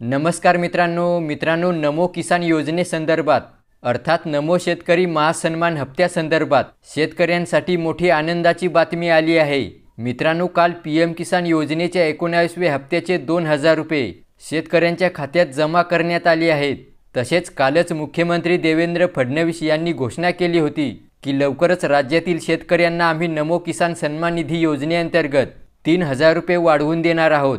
नमस्कार मित्रांनो मित्रांनो नमो किसान योजनेसंदर्भात अर्थात नमो शेतकरी महासन्मान हप्त्यासंदर्भात शेतकऱ्यांसाठी मोठी आनंदाची बातमी आली आहे. मित्रांनो काल पी एम किसान योजनेच्या एकोणावीसव्या हप्त्याचे दोन हजार रुपये शेतकऱ्यांच्या खात्यात जमा करण्यात आले आहेत. तसेच कालच मुख्यमंत्री देवेंद्र फडणवीस यांनी घोषणा केली होती की लवकरच राज्यातील शेतकऱ्यांना आम्ही नमो किसान सन्मान निधी योजनेअंतर्गत तीन हजार रुपये वाढवून देणार आहोत.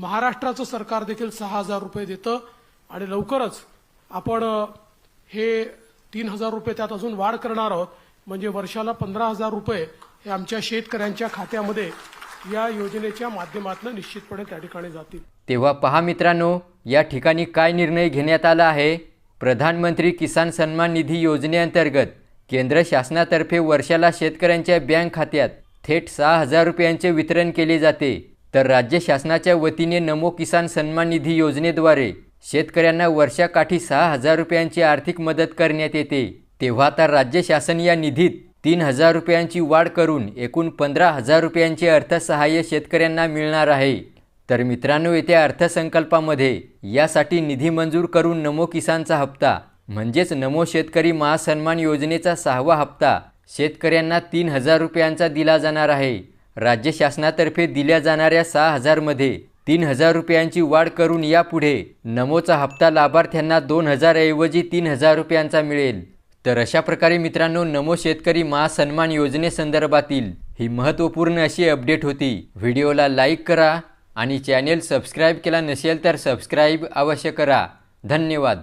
महाराष्ट्राचं सरकार देखील सहा हजार रुपये देतं आणि लवकरच आपण हे तीन हजार रुपये त्यात अजून वाढ करणार आहोत. म्हणजे वर्षाला पंधरा हजार रुपये हे आमच्या शेतकऱ्यांच्या खात्यामध्ये या योजनेच्या माध्यमातून निश्चितपणे त्या ठिकाणी जातील. तेव्हा पहा मित्रांनो या ठिकाणी काय निर्णय घेण्यात आला आहे? प्रधानमंत्री किसान सन्मान निधी योजनेअंतर्गत केंद्र शासनातर्फे वर्षाला शेतकऱ्यांच्या बँक खात्यात थेट सहा हजार रुपयांचे वितरण केले जाते. तर राज्य शासनाच्या वतीने नमो किसान सन्मान निधी योजनेद्वारे शेतकऱ्यांना वर्षाकाठी सहा हजार रुपयांची आर्थिक मदत करण्यात येते. तेव्हा तर राज्य शासन या निधीत तीन हजार रुपयांची वाढ करून एकूण पंधरा हजार रुपयांचे अर्थसहाय्य शेतकऱ्यांना मिळणार आहे. तर मित्रांनो येत्या अर्थसंकल्पामध्ये यासाठी निधी मंजूर करून नमो किसानचा हप्ता म्हणजेच नमो शेतकरी महासन्मान योजनेचा सहावा हप्ता शेतकऱ्यांना तीन हजार रुपयांचा दिला जाणार आहे. राज्य शासनातर्फे दिल्या जाणाऱ्या सहा हजारमध्ये तीन हजार रुपयांची वाढ करून यापुढे नमोचा हप्ता लाभार्थ्यांना दोन हजारऐवजी तीन हजार रुपयांचा मिळेल. तर अशा प्रकारे मित्रांनो नमो शेतकरी महासन्मान योजनेसंदर्भातील ही महत्त्वपूर्ण अशी अपडेट होती. व्हिडिओला लाईक करा आणि चॅनेल सबस्क्राईब केला नसेल तर सबस्क्राईब अवश्य करा. धन्यवाद.